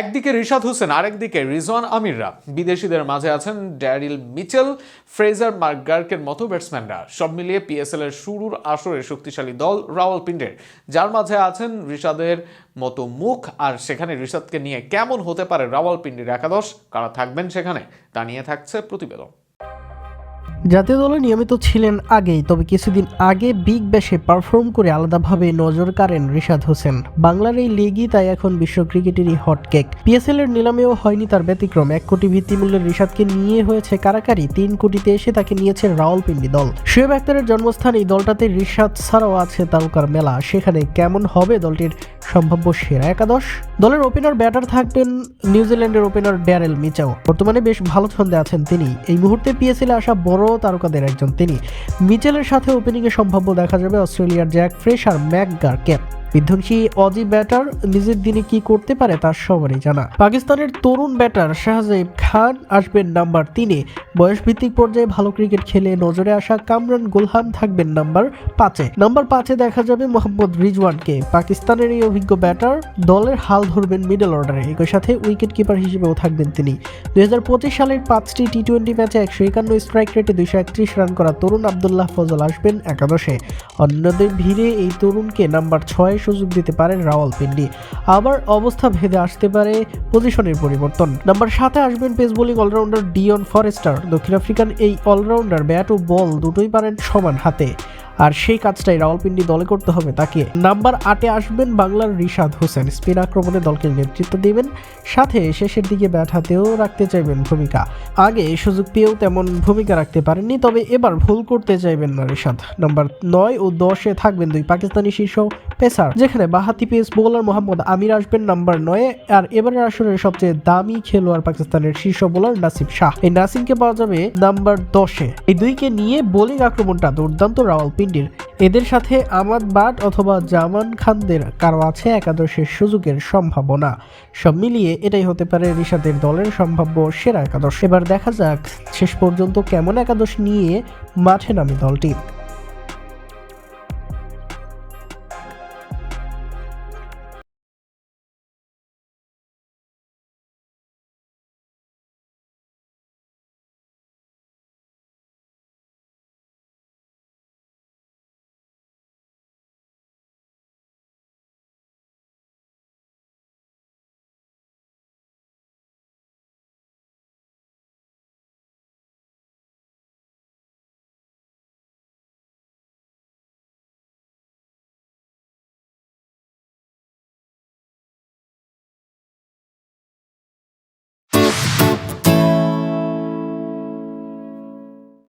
একদিকে রিশাদ হোসেন, আরেকদিকে রিজওয়ান আমিররা। বিদেশিদের মাঝে আছেন ড্যারিল মিচেল, ফ্রেজার মার্গার্কের মতো ব্যাটসম্যানরা। সব মিলিয়ে পিএসএল এর শুরুর আসরে শক্তিশালী দল রাওয়ালপিন্ডের। যার মাঝে আছেন রিশাদের মতো মুখ, আর সেখানে রিশাদকে নিয়ে কেমন হতে পারে রাওয়ালপিন্ডির একাদশ? কারা থাকবেন সেখানে? তা নিয়ে থাকছে প্রতিবেদন। জাতীয় দলে নিয়মিত ছিলেন আগেই, তবে কিছুদিন আগে বিগ ব্যাশে পারফর্ম করে আলাদাভাবে নজর কাড়েন রিশাদ হোসেন। বাংলার এই লিগই তাই এখন বিশ্ব ক্রিকেটেরই হটকেক পিএসএল এর নিলামেও হয়নি তার ব্যতিক্রম। এক কোটি ভিত্তিমূল্যের রিশাদকে নিয়ে হয়েছে কারাকারি। তিন কোটিতে এসে তাকে নিয়েছে রাওয়ালপিন্ডি দল। শোয়েব আক্তারের জন্মস্থান এই দলটাতে রিশাদ ছাড়াও আছে তারকার মেলা। সেখানে কেমন হবে দলটির সম্ভাব্য সেরা একাদশ। দলের ওপেনার ব্যাটার থাকবেন নিউজিল্যান্ডের ওপেনার ড্যারেল মিচাও। বর্তমানে বেশ ভালো ছন্দে আছেন তিনি। এই মুহূর্তে পিএসএলে আসা বড় তারকাদের একজন তিনি। মিচেলের সাথে ওপেনিংয়ে সম্ভাব্য দেখা যাবে অস্ট্রেলিয়ার জ্যাক ফ্রেশ আর ম্যাকগার ক্যাপ বিধ্বংসী অজি ব্যাটার নিজের দিনে কি করতে পারে তার সবারই জানা। পাকিস্তানের তরুণ ব্যাটার শাহজেব খান আসবেন নাম্বার তিনে। বয়সভিত্তিক পর্যায়ে ভালো ক্রিকেট খেলে নজরে আসা কামরান গুলহান থাকবেন নাম্বার পাঁচে। নাম্বার পাঁচে দেখা যাবে মোহাম্মদ রিজওয়ানকে। পাকিস্তানের এই অভিজ্ঞ ব্যাটার দলের হাল ধরবেন মিডল অর্ডারে। একই সাথে উইকেট কিপার হিসেবেও থাকবেন তিনি। দুই হাজার পঁচিশ সালের পাঁচটি টি টোয়েন্টি ম্যাচে একশো একান্ন স্ট্রাইক রেটে দুইশো একত্রিশ রান করা তরুণ আবদুল্লাহ ফজল আসবেন একাদশে। অন্যদের ভিড়ে এই তরুণকে নাম্বার ছয় সুযোগ দিতে পারেন রাওয়ালপিন্ডি আবার অবস্থা ভেদে আসতে পারে পজিশনের পরিবর্তন। নাম্বার সাথে আসবেন pace bowling allrounder Dian Forrester. দক্ষিণ আফ্রিকান এই অলরাউন্ডার ব্যাট ও বল দুটোই পারেন সমান হাতে। আর সেই কাজটাই রাওয়ালপিন্ডি দলে করতে হবে তাকে। নাম্বার আটে আসবেন বাংলার রিশাদ হোসেন। স্পিন আক্রমণে দলকে নেতৃত্ব দেবেন। সাথে শেষের দিকে ব্যাট হাতেও রাখতে চাইবেন ভূমিকা। আগে সুযোগ পেয়েও তেমন ভূমিকা রাখতে পারেননি, তবে এবার ভুল করতে চাইবেন না রিশাদ। নাম্বার নয় ও দশে থাকবেন দুই পাকিস্তানি শীর্ষ পেসার, যেখানে বাহাতি পেস বোলার মোহাম্মদ আমির আসবেন নাম্বার নয়ে। আর এবারের আসরের সবচেয়ে দামি খেলোয়াড় পাকিস্তানের শীর্ষ বোলার নাসিব শাহ। এই নাসিমকে পাওয়া যাবে নাম্বার দশে। এই দুইকে নিয়ে বোলিং আক্রমণটা দুর্দান্ত রাওয়ালপিন্ডির। এদের সাথে আমাদ বাট অথবা জামান খানদের কারও আছে একাদশের সুযোগের সম্ভাবনা। সব মিলিয়ে এটাই হতে পারে রিশাদের দলের সম্ভাব্য সেরা একাদশ। এবার দেখা যাক শেষ পর্যন্ত কেমন একাদশ নিয়ে মাঠে নামে দলটি।